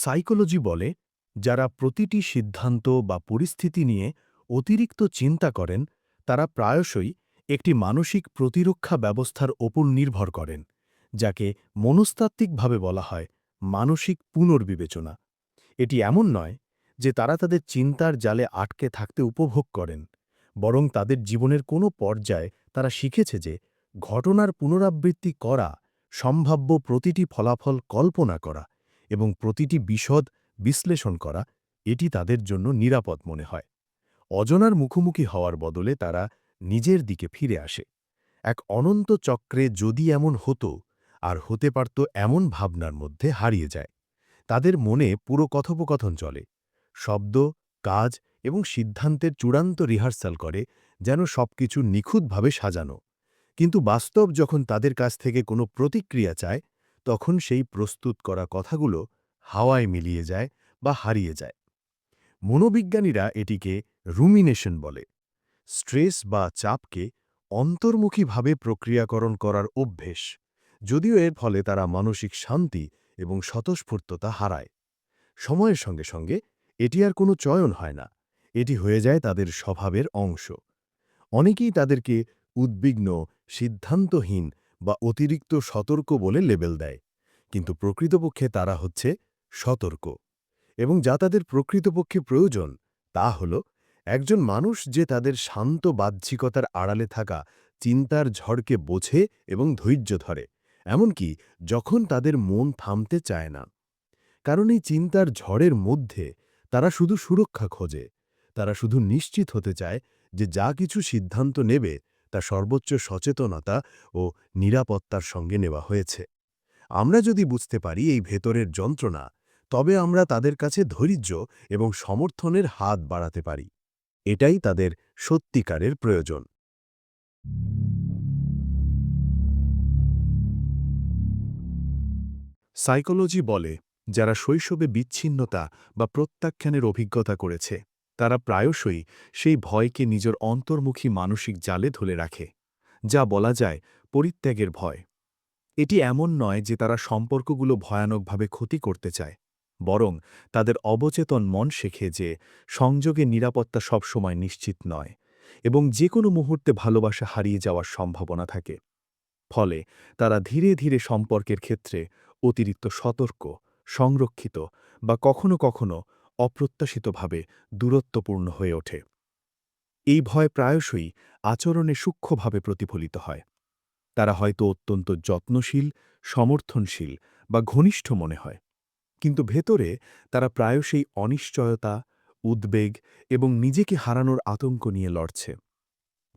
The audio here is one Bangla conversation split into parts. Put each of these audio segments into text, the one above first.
সাইকোলজি বলে, যারা প্রতিটি সিদ্ধান্ত বা পরিস্থিতি নিয়ে অতিরিক্ত চিন্তা করেন, তারা প্রায়শই একটি মানসিক প্রতিরক্ষা ব্যবস্থার ওপর নির্ভর করেন, যাকে মনস্তাত্ত্বিকভাবে বলা হয় মানসিক পুনর্বিবেচনা। এটি এমন নয় যে তারা তাদের চিন্তার জালে আটকে থাকতে উপভোগ করেন, বরং তাদের জীবনের কোনো পর্যায়ে তারা শিখেছে যে ঘটনার পুনরাবৃত্তি করা, সম্ভাব্য প্রতিটি ফলাফল কল্পনা করা এবং প্রতিটি বিশদ বিশ্লেষণ করা এটি তাদের জন্য নিরাপদ মনে হয়। অজনার মুখোমুখি হওয়ার বদলে তারা নিজের দিকে ফিরে আসে। এক অনন্ত চক্রে যদি এমন হতো, আর হতে পারত এমন ভাবনার মধ্যে হারিয়ে যায়। তাদের মনে পুরো কথোপকথন চলে। শব্দ, কাজ এবং সিদ্ধান্তের চূড়ান্ত রিহার্সাল করে যেন সবকিছু নিখুঁতভাবে সাজানো। কিন্তু বাস্তব যখন তাদের কাছ থেকে কোনো প্রতিক্রিয়া চায় তখন সেই প্রস্তুত করা কথাগুলো হাওয়ায় মিলিয়ে যায় বা হারিয়ে যায়। মনোবিজ্ঞানীরা এটিকে রুমিনেশন বলে। স্ট্রেস বা চাপকে অন্তর্মুখীভাবে প্রক্রিয়াকরণ করার অভ্যেস, যদিও এর ফলে তারা মানসিক শান্তি এবং স্বতঃস্ফূর্ততা হারায়। সময়ের সঙ্গে সঙ্গে এটি আর কোনো চয়ন হয় না, এটি হয়ে যায় তাদের স্বভাবের অংশ। অনেকেই তাদেরকে উদ্বিগ্ন, সিদ্ধান্তহীন বা অতিরিক্ত সতর্ক বলে লেবেল দেয়। কিন্তু প্রকৃতপক্ষে তারা হচ্ছে সতর্ক। এবং যা তাদের প্রকৃতপক্ষে প্রয়োজন, তা হল একজন মানুষ যে তাদের শান্ত বাহ্যিকতার আড়ালে থাকা চিন্তার ঝড়কে বোঝে এবং ধৈর্য ধরে। এমনকি যখন তাদের মন থামতে চায় না। কারণ এই চিন্তার ঝড়ের মধ্যে তারা শুধু সুরক্ষা খোঁজে। তারা শুধু নিশ্চিত হতে চায় যে যা কিছু সিদ্ধান্ত নেবে তা সর্বোচ্চ সচেতনতা ও নিরাপত্তার সঙ্গে নেওয়া হয়েছে। আমরা যদি বুঝতে পারি এই ভেতরের যন্ত্রণা, তবে আমরা তাদের কাছে ধৈর্য এবং সমর্থনের হাত বাড়াতে পারি। এটাই তাদের সত্যিকারের প্রয়োজন। সাইকোলজি বলে, যারা শৈশবে বিচ্ছিন্নতা বা প্রত্যাখ্যানের অভিজ্ঞতা করেছে তারা প্রায়শই সেই ভয়কে নিজের অন্তর্মুখী মানসিক জালে ধরে রাখে, যা বলা যায় পরিত্যাগের ভয়। এটি এমন নয় যে তারা সম্পর্কগুলো ভয়ানকভাবে ক্ষতি করতে চায়, বরং তাদের অবচেতন মন শেখে যে সংযোগে নিরাপত্তা সবসময় নিশ্চিত নয় এবং যে কোনো মুহূর্তে ভালোবাসা হারিয়ে যাওয়ার সম্ভাবনা থাকে। ফলে তারা ধীরে ধীরে সম্পর্কের ক্ষেত্রে অতিরিক্ত সতর্ক, সংরক্ষিত বা কখনো কখনো অপ্রত্যাশিতভাবে দূরত্বপূর্ণ হয়ে ওঠে। এই ভয় প্রায়শই আচরণে সূক্ষ্মভাবে প্রতিফলিত হয়। তারা হয়তো অত্যন্ত যত্নশীল, সমর্থনশীল বা ঘনিষ্ঠ মনে হয়। কিন্তু ভেতরে তারা প্রায়শই অনিশ্চয়তা, উদ্বেগ এবং নিজেকে হারানোর আতঙ্ক নিয়ে লড়ছে।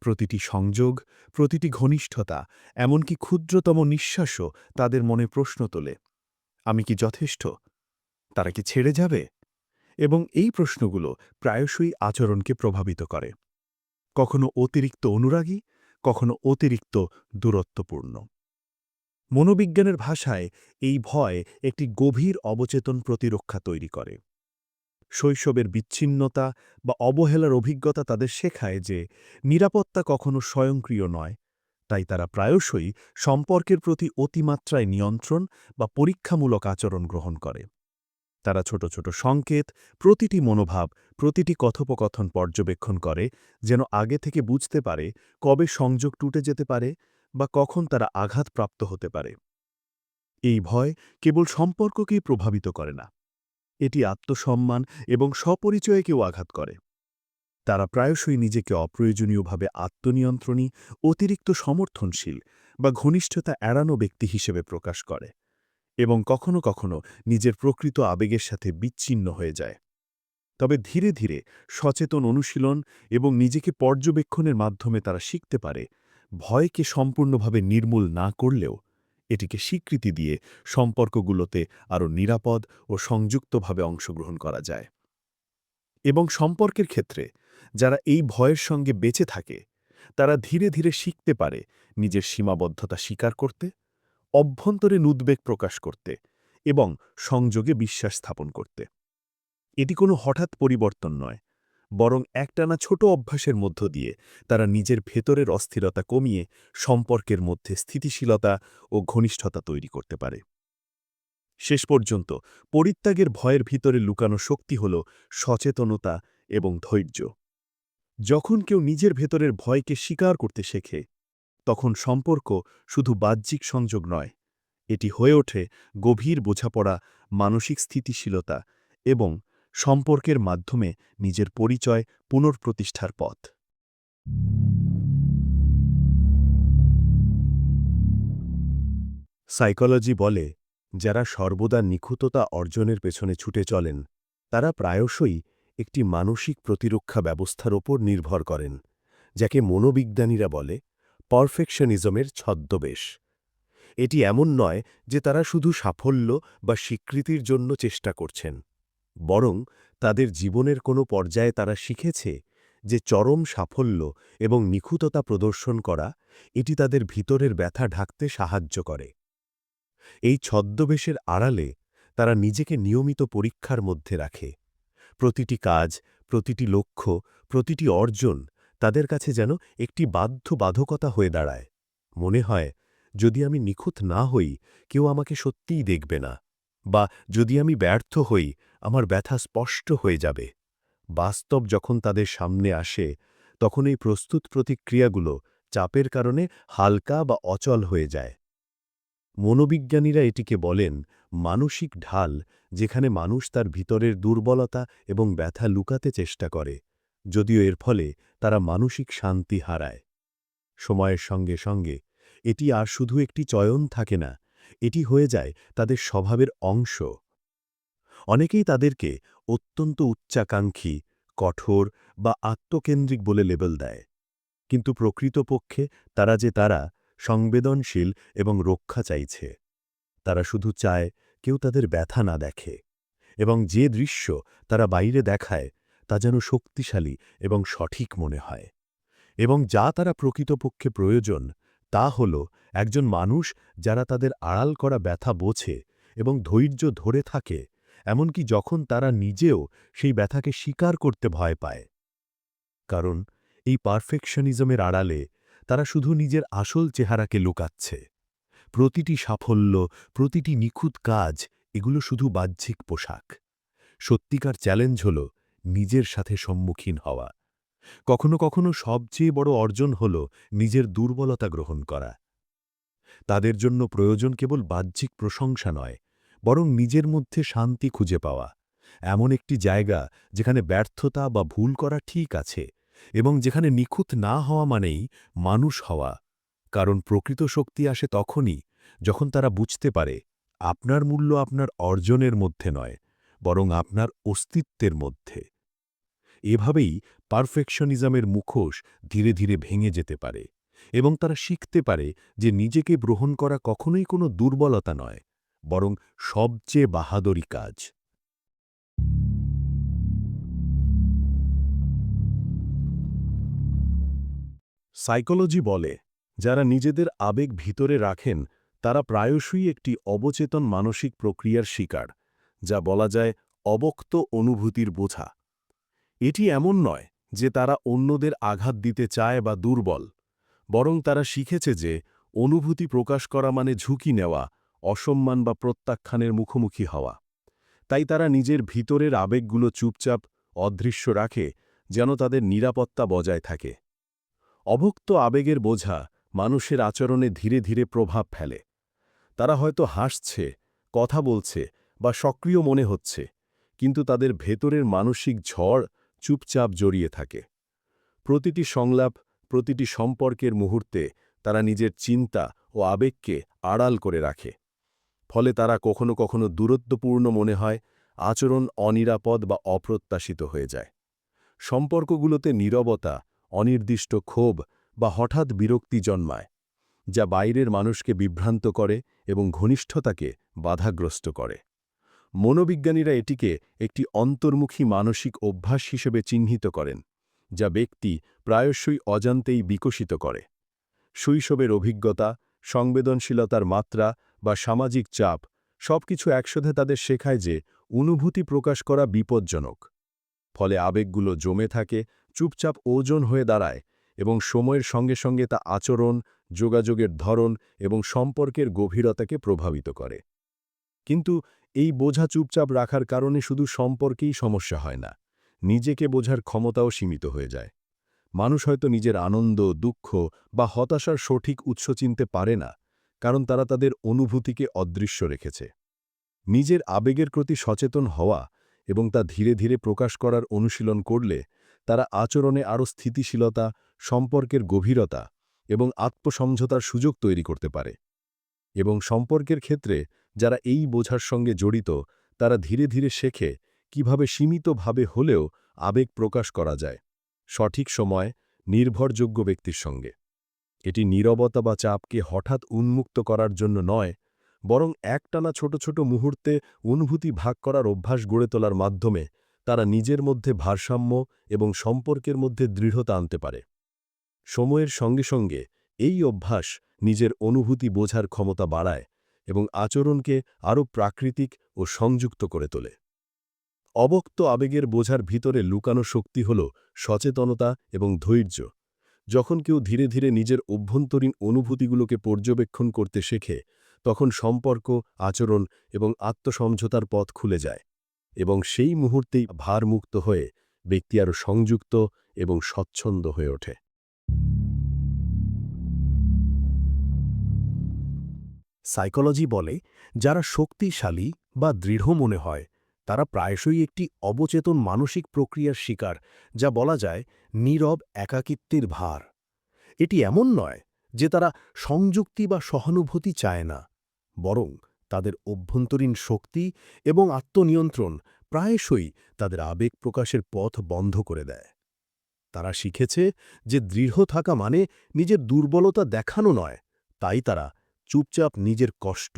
প্রতিটি সংযোগ, প্রতিটি ঘনিষ্ঠতা, এমনকি ক্ষুদ্রতম নিঃশ্বাসও তাদের মনে প্রশ্ন তোলে। আমি কি যথেষ্ট? তারা কি ছেড়ে যাবে? এবং এই প্রশ্নগুলো প্রায়শই আচরণকে প্রভাবিত করে। কখনো অতিরিক্ত অনুরাগী, কখনো অতিরিক্ত দূরত্বপূর্ণ। মনোবিজ্ঞানের ভাষায় এই ভয় একটি গভীর অবচেতন প্রতিরক্ষা তৈরি করে। শৈশবের বিচ্ছিন্নতা বা অবহেলার অভিজ্ঞতা তাদের শেখায় যে নিরাপত্তা কখনো স্বয়ংক্রিয় নয়, তাই তারা প্রায়শই সম্পর্কের প্রতি অতিমাত্রায় নিয়ন্ত্রণ বা পরীক্ষামূলক আচরণ গ্রহণ করে। তারা ছোট ছোট সংকেত, প্রতিটি মনোভাব, প্রতিটি কথোপকথন পর্যবেক্ষণ করে যেন আগে থেকে বুঝতে পারে কবে সংযোগ টুটে যেতে পারে বা কখন তারা আঘাতপ্রাপ্ত হতে পারে। এই ভয় কেবল সম্পর্ককেই প্রভাবিত করে না। এটি আত্মসম্মান এবং স্বপরিচয়কেও আঘাত করে। তারা প্রায়শই নিজেকে অপ্রয়োজনীয়ভাবে আত্মনিয়ন্ত্রণী, অতিরিক্ত সমর্থনশীল বা ঘনিষ্ঠতা এড়ানো ব্যক্তি হিসেবে প্রকাশ করে। এবং কখনো কখনো নিজের প্রকৃত আবেগের সাথে বিচ্ছিন্ন হয়ে যায়। তবে ধীরে ধীরে সচেতন অনুশীলন এবং নিজেকে পর্যবেক্ষণের মাধ্যমে তারা শিখতে পারে, ভয়কে সম্পূর্ণভাবে নির্মূল না করলেও এটিকে স্বীকৃতি দিয়ে সম্পর্কগুলোতে আরও নিরাপদ ও সংযুক্তভাবে অংশগ্রহণ করা যায়। এবং সম্পর্কের ক্ষেত্রে যারা এই ভয়ের সঙ্গে বেঁচে থাকে, তারা ধীরে ধীরে শিখতে পারে নিজের সীমাবদ্ধতা স্বীকার করতে অভ্যন্তরীণ উদ্বেগ প্রকাশ করতে এবং সংযোগে বিশ্বাস স্থাপন করতে। এটি কোনো হঠাৎ পরিবর্তন নয়, বরং একটানা ছোট অভ্যাসের মধ্য দিয়ে তারা নিজের ভেতরের অস্থিরতা কমিয়ে সম্পর্কের মধ্যে স্থিতিশীলতা ও ঘনিষ্ঠতা তৈরি করতে পারে। শেষ পর্যন্ত পরিত্যাগের ভয়ের ভিতরে লুকানো শক্তি হল সচেতনতা এবং ধৈর্য। যখন কেউ নিজের ভেতরের ভয়কে স্বীকার করতে শেখে তখন সম্পর্ক শুধু বাহ্যিক সংযোগ নয়, এটি হয়ে ওঠে গভীর বোঝাপড়া, মানসিক স্থিতিশীলতা এবং সম্পর্কের মাধ্যমে নিজের পরিচয় পুনর্প্রতিষ্ঠার পথ। সাইকোলজি বলে, যারা সর্বদা নিখুঁততা অর্জনের পেছনে ছুটে চলেন, তারা প্রায়শই একটি মানসিক প্রতিরক্ষা ব্যবস্থার ওপর নির্ভর করেন, যাকে মনোবিজ্ঞানীরা বলে পারফেকশনিজমের ছদ্মবেশ। এটি এমন নয় যে তারা শুধু সাফল্য বা স্বীকৃতির জন্য চেষ্টা করছেন, বরং তাদের জীবনের কোনো পর্যায়ে তারা শিখেছে যে চরম সাফল্য এবং নিখুঁততা প্রদর্শন করা এটি তাদের ভিতরের ব্যথা ঢাকতে সাহায্য করে। এই ছদ্মবেশের আড়ালে তারা নিজেকে নিয়মিত পরীক্ষার মধ্যে রাখে। প্রতিটি কাজ, প্রতিটি লক্ষ্য, প্রতিটি অর্জন তাদের কাছে যেন একটি বাধ্য বাধ্যবাধকতা হয়ে দাঁড়ায়। মনে হয়, যদি আমি নিখুঁত না হই, কেউ আমাকে সত্যিই দেখবে না। বা যদি আমি ব্যর্থ হই, আমার ব্যথা স্পষ্ট হয়ে যাবে। বাস্তব যখন তাদের সামনে আসে, তখন এই প্রস্তুত প্রতিক্রিয়াগুলো চাপের কারণে হালকা বা অচল হয়ে যায়। মনোবিজ্ঞানীরা এটিকে বলেন মানসিক ঢাল, যেখানে মানুষ তার ভিতরের দুর্বলতা এবং ব্যথা লুকাতে চেষ্টা করে। যদিও এর ফলে তারা মানসিক শান্তি হারায়। সময়ের সঙ্গে সঙ্গে এটি আর শুধু একটি চয়ন থাকে না, এটি হয়ে যায় তাদের স্বভাবের অংশ। অনেকেই তাদেরকে অত্যন্ত উচ্চাকাঙ্ক্ষী, কঠোর বা আত্মকেন্দ্রিক বলে লেবেল দেয়। কিন্তু প্রকৃতপক্ষে তারা যে তারা সংবেদনশীল এবং রক্ষা চাইছে। তারা শুধু চায় কেউ তাদের ব্যথা না দেখে এবং যে দৃশ্য তারা বাইরে দেখায় তা যেন শক্তিশালী এবং সঠিক মনে হয়। এবং যা তারা প্রকৃতপক্ষে প্রয়োজন, তা হল একজন মানুষ যারা তাদের আড়াল করা ব্যথা বোঝে এবং ধৈর্য ধরে থাকে, এমনকি যখন তারা নিজেও সেই ব্যথাকে স্বীকার করতে ভয় পায়। কারণ এই পারফেকশনিজমের আড়ালে তারা শুধু নিজের আসল চেহারাকে লুকাচ্ছে। প্রতিটি সাফল্য, প্রতিটি নিখুঁত কাজ, এগুলো শুধু বাহ্যিক পোশাক। সত্যিকার চ্যালেঞ্জ হল নিজের সাথে সম্মুখীন হওয়া। কখনো কখনো সবচেয়ে বড় অর্জন হল নিজের দুর্বলতা গ্রহণ করা। তাদের জন্য প্রয়োজন কেবল বাহ্যিক প্রশংসা নয়, বরং নিজের মধ্যে শান্তি খুঁজে পাওয়া। এমন একটি জায়গা যেখানে ব্যর্থতা বা ভুল করা ঠিক আছে এবং যেখানে নিখুঁত না হওয়া মানেই মানুষ হওয়া। কারণ প্রকৃত শক্তি আসে তখনই যখন তারা বুঝতে পারে, আপনার মূল্য আপনার অর্জনের মধ্যে নয়। বরং আপনার অস্তিত্বের মধ্যে। এভাবেই পারফেকশনিজমের মুখোশ ধীরে ধীরে ভেঙে যেতে পারে এবং তারা শিখতে পারে যে নিজেকে গ্রহণ করা কখনোই কোনো দুর্বলতা নয়, বরং সবচেয়ে বাহাদুরি কাজ। সাইকোলজি বলে, যারা নিজেদের আবেগ ভিতরে রাখেন, তারা প্রায়শই একটি অবচেতন মানসিক প্রক্রিয়ার শিকার। যা বলা যায় অবক্ত অনুভূতির বোঝা। এটি এমন নয় যে তারা অন্যদের আঘাত দিতে চায় বা দুর্বল, বরং তারা শিখেছে যে অনুভূতি প্রকাশ করা মানে ঝুঁকি নেওয়া, অসম্মান বা প্রত্যাখ্যানের মুখোমুখি হওয়া। তাই তারা নিজের ভিতরের আবেগগুলো চুপচাপ, অদৃশ্য রাখে, যেন তাদের নিরাপত্তা বজায় থাকে। অভুক্ত আবেগের বোঝা মানুষের আচরণে ধীরে ধীরে প্রভাব ফেলে। তারা হয়তো হাসছে, কথা বলছে বা সক্রিয় মনে হচ্ছে, কিন্তু তাদের ভেতরের মানসিক ঝড় চুপচাপ জড়িয়ে থাকে। প্রতিটি সংলাপ, প্রতিটি সম্পর্কের মুহূর্তে তারা নিজের চিন্তা ও আবেগকে আড়াল করে রাখে। ফলে তারা কখনো কখনো দূরত্বপূর্ণ মনে হয়, আচরণ অনিরাপদ বা অপ্রত্যাশিত হয়ে যায়। সম্পর্কগুলোতে নীরবতা, অনির্দিষ্ট ক্ষোভ বা হঠাৎ বিরক্তি জন্মায়, যা বাইরের মানুষকে বিভ্রান্ত করে এবং ঘনিষ্ঠতাকে বাধাগ্রস্ত করে। মনোবিজ্ঞানীরা এটিকে একটি অন্তর্মুখী মানসিক অভ্যাস হিসেবে চিহ্নিত করেন, যা ব্যক্তি প্রায়শই অজান্তেই বিকশিত করে। শৈশবের অভিজ্ঞতা, সংবেদনশীলতার মাত্রা বা সামাজিক চাপ সবকিছু একসাথে তাদের শেখায় যে অনুভূতি প্রকাশ করা বিপজ্জনক। ফলে আবেগগুলো জমে থাকে, চুপচাপ ওজন হয়ে দাঁড়ায় এবং সময়ের সঙ্গে সঙ্গে তা আচরণ, যোগাযোগের ধরন এবং সম্পর্কের গভীরতাকে প্রভাবিত করে। কিন্তু এই বোঝা চুপচাপ রাখার কারণে শুধু সম্পর্কেই সমস্যা হয় না, নিজেকে বোঝার ক্ষমতাও সীমিত হয়ে যায়। মানুষ হয়তো নিজের আনন্দ, দুঃখ বা হতাশার সঠিক উৎস চিনতে পারে না, কারণ তারা তাদের অনুভূতিকে অদৃশ্য রেখেছে। নিজের আবেগের প্রতি সচেতন হওয়া এবং তা ধীরে ধীরে প্রকাশ করার অনুশীলন করলে তারা আচরণে আরও স্থিতিশীলতা, সম্পর্কের গভীরতা এবং আত্মসমঝোতার সুযোগ তৈরি করতে পারে। এবং সম্পর্কের ক্ষেত্রে যারা এই বোঝার সঙ্গে জড়িত, তারা ধীরে ধীরে শেখে কীভাবে সীমিতভাবে হলেও আবেগ প্রকাশ করা যায়। সঠিক সময় নির্ভরযোগ্য ব্যক্তির সঙ্গে। এটি নীরবতা বা চাপকে হঠাৎ উন্মুক্ত করার জন্য নয়, বরং একটানা ছোট ছোট মুহূর্তে অনুভূতি ভাগ করার অভ্যাস গড়ে তোলার মাধ্যমে তারা নিজের মধ্যে ভারসাম্য এবং সম্পর্কের মধ্যে দৃঢ়তা আনতে পারে। সময়ের সঙ্গে সঙ্গে এই অভ্যাস নিজের অনুভূতি বোঝার ক্ষমতা বাড়ায় এবং আচরণকে আরও প্রাকৃতিক ও সংযুক্ত করে তোলে। অবক্ত আবেগের বোঝার ভিতরে লুকানো শক্তি হল সচেতনতা এবং ধৈর্য। যখন কেউ ধীরে ধীরে নিজের অভ্যন্তরীণ অনুভূতিগুলোকে পর্যবেক্ষণ করতে শেখে, তখন সম্পর্ক, আচরণ এবং আত্মসমঝোতার পথ খুলে যায় এবং সেই মুহূর্তেই ভারমুক্ত হয়ে ব্যক্তি আরও সংযুক্ত এবং স্বচ্ছন্দ হয়ে ওঠে। সাইকোলজি বলে, যারা শক্তিশালী বা দৃঢ় মনে হয়, তারা প্রায়শই একটি অবচেতন মানসিক প্রক্রিয়ার শিকার, যা বলা যায় নীরব একাকিত্বের ভার। এটি এমন নয় যে তারা সংযুক্তি বা সহানুভূতি চায় না, বরং তাদের অভ্যন্তরীণ শক্তি এবং আত্মনিয়ন্ত্রণ প্রায়শই তাদের আবেগ প্রকাশের পথ বন্ধ করে দেয়। তারা শিখেছে যে দৃঢ় থাকা মানে নিজের দুর্বলতা দেখানো নয়, তাই তারা চুপচাপ নিজের কষ্ট,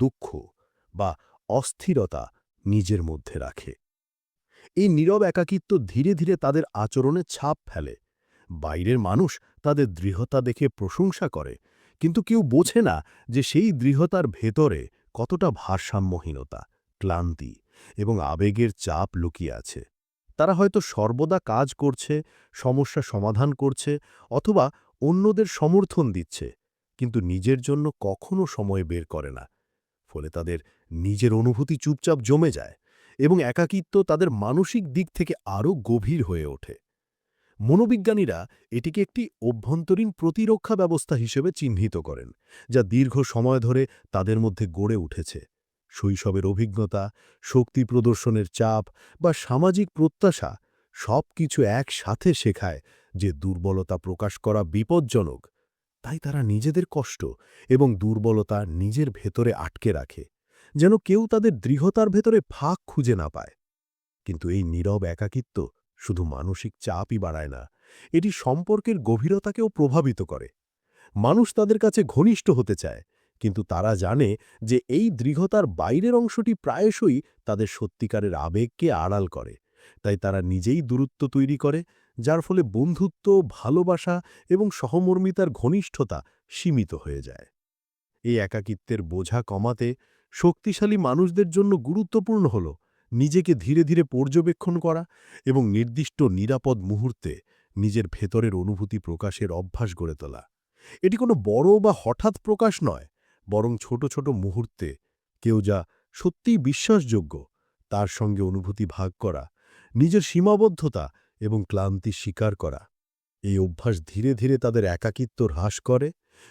দুঃখ বা অস্থিরতা নিজের মধ্যে রাখে। এই নীরব একাকিত্ব ধীরে ধীরে তাদের আচরণে ছাপ ফেলে। বাইরের মানুষ তাদের দৃঢ়তা দেখে প্রশংসা করে, কিন্তু কেউ বোঝে না যে সেই দৃঢ়তার ভেতরে কতটা ভারসাম্যহীনতা, ক্লান্তি এবং আবেগের চাপ লুকিয়ে আছে। তারা হয়তো সর্বদা কাজ করছে, সমস্যা সমাধান করছে অথবা অন্যদের সমর্থন দিচ্ছে। কিন্তু নিজের জন্য কখনো সময় বের করে না। ফলে তাদের নিজের অনুভূতি চুপচাপ জমে যায় এবং একাকিত্ব তাদের মানসিক দিক থেকে আরও গভীর হয়ে ওঠে। মনোবিজ্ঞানীরা এটিকে একটি অভ্যন্তরীণ প্রতিরক্ষা ব্যবস্থা হিসেবে চিহ্নিত করেন, যা দীর্ঘ সময় ধরে তাদের মধ্যে গড়ে উঠেছে। শৈশবের অভিজ্ঞতা, শক্তি প্রদর্শনের চাপ বা সামাজিক প্রত্যাশা সব কিছু একসাথে শেখায় যে দুর্বলতা প্রকাশ করা বিপজ্জনক তাই তারা নিজেদের কষ্ট এবং দুর্বলতা নিজের ভেতরে আটকে রাখে, যেন কেউ তাদের দৃঢ়তার ভেতরে ফাঁক খুঁজে না পায়। কিন্তু এই নীরব একাকিত্ব শুধু মানসিক চাপই বাড়ায় না, এটি সম্পর্কের গভীরতাকেও প্রভাবিত করে। মানুষ তাদের কাছে ঘনিষ্ঠ হতে চায়, কিন্তু তারা জানে যে এই দৃঢ়তার বাইরের অংশটি প্রায়শই তাদের সত্যিকারের আবেগকে আড়াল করে, তাই তারা নিজেই দূরত্ব তৈরি করে যার ফলে বন্ধুত্ব, ভালোবাসা এবং সহমর্মিতার ঘনিষ্ঠতা সীমিত হয়ে যায়। এই একাকিত্বের বোঝা কমাতে শক্তিশালী মানুষদের জন্য গুরুত্বপূর্ণ হল নিজেকে ধীরে ধীরে পর্যবেক্ষণ করা এবং নির্দিষ্ট নিরাপদ মুহূর্তে নিজের ভেতরের অনুভূতি প্রকাশের অভ্যাস গড়ে তোলা। এটি কোনো বড় বা হঠাৎ প্রকাশ নয়, বরং ছোট ছোট মুহূর্তে কেউ যা সত্যিই বিশ্বাসযোগ্য তার সঙ্গে অনুভূতি ভাগ করা, নিজের সীমাবদ্ধতা এবং ক্লান্তি স্বীকার করা। এই অভ্যাস ধীরে ধীরে তাদের একাকিত্ব হ্রাস করে,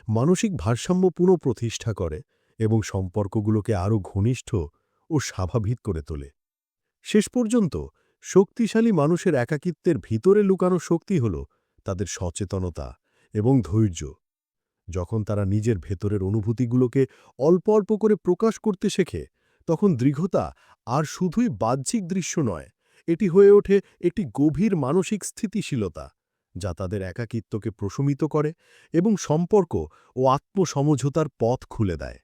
মানসিক ভারসাম্য পুনঃপ্রতিষ্ঠা করে এবং সম্পর্কগুলোকে আরও ঘনিষ্ঠ ও স্বাভাবিক করে তোলে। শেষ পর্যন্ত, শক্তিশালী মানুষের একাকিত্বের ভিতরে লুকানো শক্তি হল তাদের সচেতনতা এবং ধৈর্য। যখন তারা নিজের ভেতরের অনুভূতিগুলোকে অল্প অল্প করে প্রকাশ করতে শেখে, তখন দৃঢ়তা আর শুধুই বাহ্যিক দৃশ্য নয় এটি হয়ে ওঠে একটি গভীর মানসিক স্থিতিশীলতা, যা তাদের একাকিত্বকে প্রশমিত করে এবং সম্পর্ক ও আত্মসমঝোতার পথ খুলে দেয়।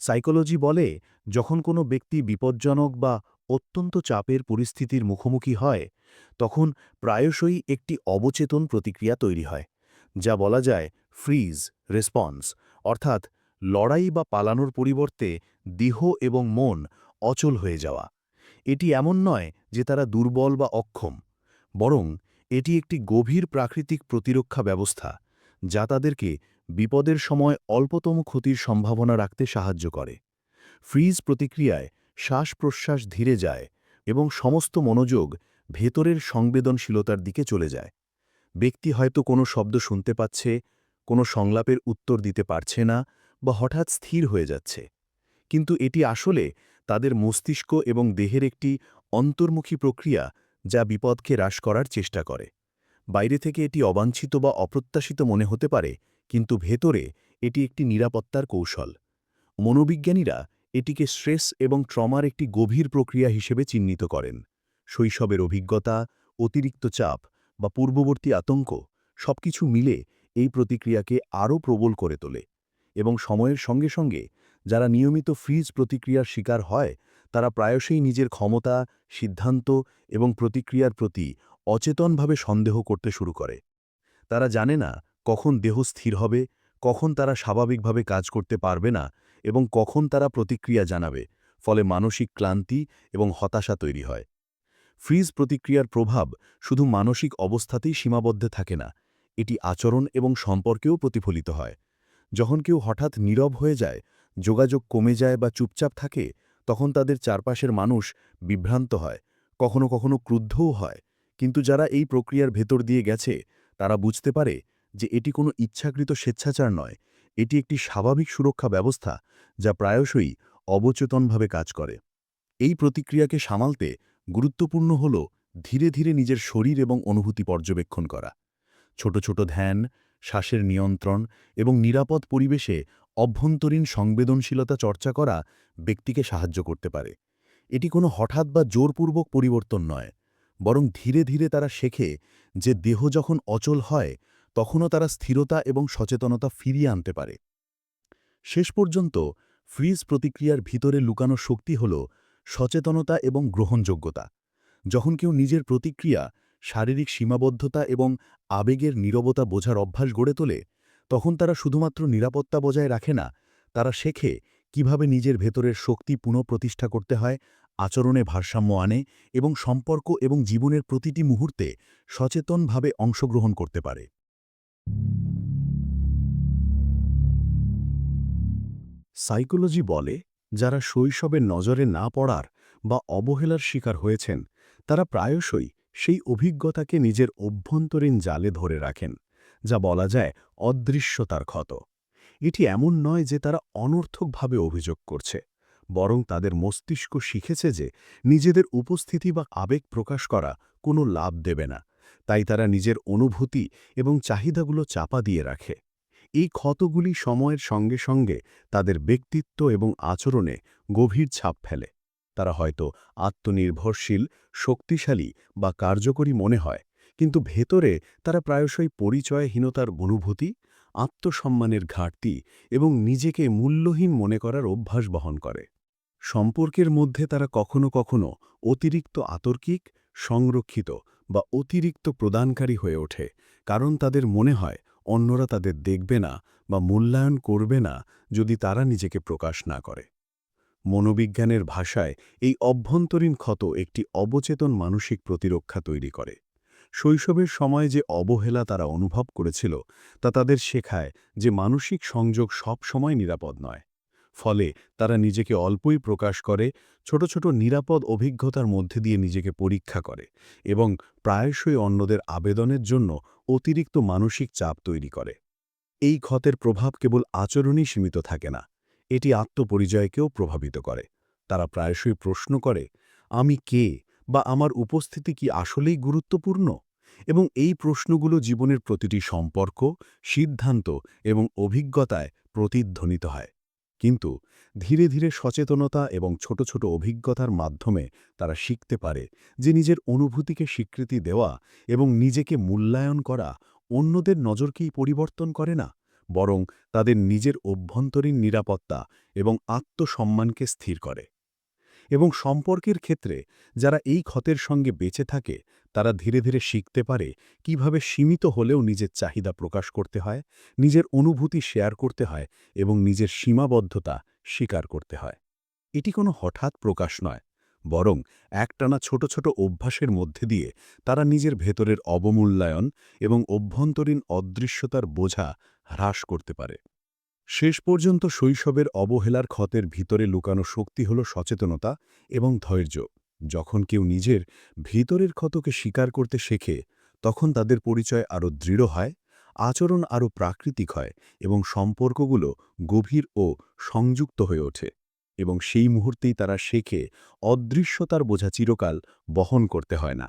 সাইকোলজি বলে, যখন কোনো ব্যক্তি বিপজ্জনক বা অত্যন্ত চাপের পরিস্থিতির মুখোমুখি হয়, তখন প্রায়শই একটি অবচেতন প্রতিক্রিয়া তৈরি হয়, যা বলা যায় ফ্রিজ রেসপন্স, অর্থাৎ লড়াই বা পালানোর পরিবর্তে দেহ এবং মন অচল হয়ে যাওয়া। এটি এমন নয় যে তারা দুর্বল বা অক্ষম, বরং এটি একটি গভীর প্রাকৃতিক প্রতিরক্ষা ব্যবস্থা, যা তাদেরকে বিপদের সময় অল্পতম ক্ষতির সম্ভাবনা রাখতে সাহায্য করে। ফ্রিজ প্রতিক্রিয়ায় শ্বাস-প্রশ্বাস ধীরে যায় এবং সমস্ত মনোযোগ ভেতরের সংবেদনশীলতার দিকে চলে যায়। ব্যক্তি হয়তো কোনো শব্দ শুনতে পাচ্ছে, কোনো সংলাপের উত্তর দিতে পারছে না বা হঠাৎ স্থির হয়ে যাচ্ছে। কিন্তু এটি আসলে তাদের মস্তিষ্ক এবং দেহের একটি অন্তর্মুখী প্রক্রিয়া যা বিপদকে হ্রাস করার চেষ্টা করে। বাইরে থেকে এটি অবাঞ্ছিত বা অপ্রত্যাশিত মনে হতে পারে, কিন্তু ভেতরে এটি একটি নিরাপত্তার কৌশল। মনোবিজ্ঞানীরা এটিকে স্ট্রেস এবং ট্রমার একটি গভীর প্রক্রিয়া হিসেবে চিহ্নিত করেন। শৈশবের অভিজ্ঞতা, অতিরিক্ত চাপ বা পূর্ববর্তী আতঙ্ক সবকিছু মিলে এই প্রতিক্রিয়াকে আরও প্রবল করে তোলে। এবং সময়ের সঙ্গে সঙ্গে যারা নিয়মিত ফ্রিজ প্রতিক্রিয়ার শিকার হয়, তারা প্রায়শই নিজের ক্ষমতা, সিদ্ধান্ত এবং প্রতিক্রিয়ার প্রতি অচেতনভাবে সন্দেহ করতে শুরু করে। তারা জানে না কখন দেহ স্থির হবে, কখন তারা স্বাভাবিকভাবে কাজ করতে পারবে না এবং কখন তারা প্রতিক্রিয়া জানাবে, ফলে মানসিক ক্লান্তি এবং হতাশা তৈরি হয়। ফ্রিজ প্রতিক্রিয়ার প্রভাব শুধু মানসিক অবস্থাতেই সীমাবদ্ধ থাকে না, এটি আচরণ এবং সম্পর্কেও প্রতিফলিত হয়। যখন কেউ হঠাৎ নীরব হয়ে যায়, যোগাযোগ কমে যায় বা চুপচাপ থাকে, তখন তাদের চারপাশের মানুষ বিভ্রান্ত হয়, কখনো কখনো ক্রুদ্ধও হয়। কিন্তু যারা এই প্রক্রিয়ার ভেতর দিয়ে গেছে, তারা বুঝতে পারে যে এটি কোনো ইচ্ছাকৃত স্বেচ্ছাচার নয়। এটি একটি স্বাভাবিক সুরক্ষা ব্যবস্থা যা প্রায়শই অবচেতনভাবে কাজ করে। এই প্রতিক্রিয়াকে সামালতে গুরুত্বপূর্ণ হল ধীরে ধীরে নিজের শরীর এবং অনুভূতি পর্যবেক্ষণ করা। ছোট ছোট ধ্যান শ্বাসের নিয়ন্ত্রণ এবং নিরাপদ পরিবেশে অভ্যন্তরীণ সংবেদনশীলতা চর্চা করা ব্যক্তিকে সাহায্য করতে পারে। এটি কোনো হঠাৎ বা জোরপূর্বক পরিবর্তন নয়, বরং ধীরে ধীরে তারা শেখে যে দেহ যখন অচল হয়, তখনও তারা স্থিরতা এবং সচেতনতা ফিরিয়ে আনতে পারে। শেষ পর্যন্ত ফ্রিজ প্রতিক্রিয়ার ভিতরে লুকানো শক্তি হল সচেতনতা এবং গ্রহণযোগ্যতা। যখন কেউ নিজের প্রতিক্রিয়া শারীরিক সীমাবদ্ধতা এবং আবেগের নীরবতা বোঝার অভ্যাস গড়ে তোলে, তখন তারা শুধুমাত্র নিরাপত্তা বজায় রাখে না, তারা শেখে কীভাবে নিজের ভেতরের শক্তি পুনঃপ্রতিষ্ঠা করতে হয়, আচরণে ভারসাম্য আনে এবং সম্পর্ক এবং জীবনের প্রতিটি মুহূর্তে সচেতনভাবে অংশগ্রহণ করতে পারে। সাইকোলজি বলে, যারা শৈশবের নজরে না পড়ার বা অবহেলার শিকার হয়েছেন, তারা প্রায়শই সেই অভিজ্ঞতাকে নিজের অভ্যন্তরীণ জালে ধরে রাখেন, যা বলা যায় অদৃশ্যতার ক্ষত। এটি এমন নয় যে তারা অনর্থকভাবে অভিযোগ করছে, বরং তাদের মস্তিষ্ক শিখেছে যে নিজেদের উপস্থিতি বা আবেগ প্রকাশ করা কোনো লাভ দেবে না, তাই তারা নিজের অনুভূতি এবং চাহিদাগুলো চাপা দিয়ে রাখে। এই ক্ষতগুলি সময়ের সঙ্গে সঙ্গে তাদের ব্যক্তিত্ব এবং আচরণে গভীর ছাপ ফেলে। তারা হয়তো আত্মনির্ভরশীল, শক্তিশালী বা কার্যকরী মনে হয়। কিন্তু ভেতরে তারা প্রায়শই পরিচয়হীনতার অনুভূতি, আত্মসম্মানের ঘাটতি এবং নিজেকে মূল্যহীন মনে করার অভ্যাস বহন করে। সম্পর্কের মধ্যে তারা কখনো কখনো অতিরিক্ত আতর্কিক, সংরক্ষিত বা অতিরিক্ত প্রদানকারী হয়ে ওঠে, কারণ তাদের মনে হয় অন্যরা তাদের দেখবে না বা মূল্যায়ন করবে না যদি তারা নিজেকে প্রকাশ না করে। মনোবিজ্ঞানের ভাষায় এই অভ্যন্তরীণ ক্ষত একটি অবচেতন মানসিক প্রতিরক্ষা তৈরি করে। শৈশবের সময় যে অবহেলা তারা অনুভব করেছিল, তা তাদের শেখায় যে মানসিক সংযোগ সব সময় নিরাপদ নয়। ফলে তারা নিজেকে অল্পই প্রকাশ করে, ছোট ছোট নিরাপদ অভিজ্ঞতার মধ্যে দিয়ে নিজেকে পরীক্ষা করে এবং প্রায়শই অন্যদের আবেদনের জন্য অতিরিক্ত মানসিক চাপ তৈরি করে। এই ক্ষতের প্রভাব কেবল আচরণই সীমিত থাকে না এটি আত্মপরিচয়কেও প্রভাবিত করে। তারা প্রায়শই প্রশ্ন করে, আমি কে বা আমার উপস্থিতি কি আসলেই গুরুত্বপূর্ণ? এবং এই প্রশ্নগুলো জীবনের প্রতিটি সম্পর্ক, সিদ্ধান্ত এবং অভিজ্ঞতায় প্রতিধ্বনিত হয়। কিন্তু ধীরে ধীরে সচেতনতা এবং ছোট ছোট অভিজ্ঞতার মাধ্যমে তারা শিখতে পারে যে নিজের অনুভূতিকে স্বীকৃতি দেওয়া এবং নিজেকে মূল্যায়ন করা অন্যদের নজরকেই পরিবর্তন করে না। বরং তাদের নিজের অভ্যন্তরীণ নিরাপত্তা এবং আত্মসম্মানকে স্থির করে। এবং সম্পর্কের ক্ষেত্রে যারা এই ক্ষতের সঙ্গে বেঁচে থাকে, তারা ধীরে ধীরে শিখতে পারে কীভাবে সীমিত হলেও নিজের চাহিদা প্রকাশ করতে হয়, নিজের অনুভূতি শেয়ার করতে হয় এবং নিজের সীমাবদ্ধতা স্বীকার করতে হয়। এটি কোনো হঠাৎ প্রকাশ নয়। বরং একটানা ছোট ছোট অভ্যাসের মধ্যে দিয়ে তারা নিজের ভেতরের অবমূল্যায়ন এবং অভ্যন্তরীণ অদৃশ্যতার বোঝা হ্রাস করতে পারে। শেষ পর্যন্ত শৈশবের অবহেলার ক্ষতের ভিতরে লুকানো শক্তি হল সচেতনতা এবং ধৈর্য। যখন কেউ নিজের ভিতরের ক্ষতকে স্বীকার করতে শেখে, তখন তাদের পরিচয় আরও দৃঢ় হয়, আচরণ আরও প্রাকৃতিক হয় এবং সম্পর্কগুলো গভীর ও সংযুক্ত হয়ে ওঠে। এবং সেই মুহূর্তেই তারা শেখে অদৃশ্যতার বোঝা চিরকাল বহন করতে হয় না।